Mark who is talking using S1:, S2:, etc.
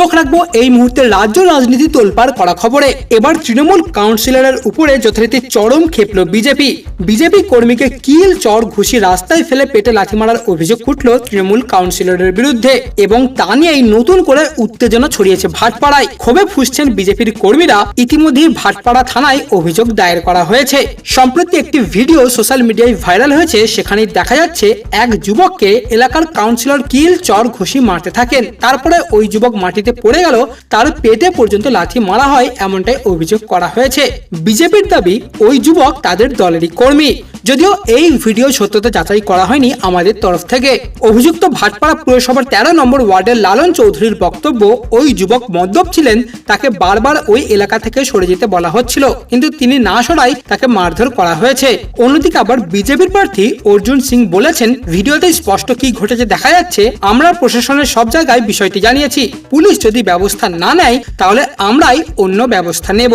S1: চোখ রাখব। এই মুহূর্তে রাজ্য রাজনীতি তোলপাড় করা খবরে। এবার তৃণমূল কাউন্সিলরের উপরে যথারীতি চরম খেপল বিজেপি। বিজেপি কর্মীকে কিল চর ঘুষি রাস্তায় ফেলে পেটে লাথি মারার অভিযোগ উঠল তৃণমূল কাউন্সিলরের বিরুদ্ধে এবং তা নিয়েই নতুন করে উত্তেজনা ছড়িয়েছে ভাটপাড়ায়। ক্ষোভে ফুসছেন বিজেপির কর্মীরা। ইতিমধ্যেই ভাটপাড়া থানায় অভিযোগ দায়ের করা হয়েছে। সম্প্রতি একটি ভিডিও সোশ্যাল মিডিয়ায় ভাইরাল হয়েছে। সেখানে দেখা যাচ্ছে, এক যুবককে এলাকার কাউন্সিলর কিল চর ঘুষি মারতে থাকেন। তারপরে ওই যুবক মাটিতে পড়ে গেল, তার পেটে পর্যন্ত লাথি মারা হয় এমনটাই অভিযোগ করা হয়েছে। বিজেপির দাবি, ওই যুবক তাদের দলেরই কর্মী। যদিও এই ভিডিও সত্যতা যাচাই করা হয়নি আমাদের তরফ থেকে। অভিযুক্ত ভাটপাড়া পুরসভার তেরো নম্বর ওয়ার্ডের লালন চৌধুরীর বক্তব্য, ওই যুবক মদ্যপ ছিলেন, তাকে বারবার ওই এলাকা থেকে সরে যেতে বলা হচ্ছিল, কিন্তু তিনি না সরাই তাকে মারধর করা হয়েছে। অন্যদিকে আবার বিজেপির প্রার্থী অর্জুন সিং বলেছেন, ভিডিওতে স্পষ্ট কি ঘটেছে দেখা যাচ্ছে, আমরা প্রশাসনের সব জায়গায় বিষয়টি জানিয়েছি। পুলিশ যদি ব্যবস্থা না নেয় তাহলে আমরাই অন্য ব্যবস্থা নেব।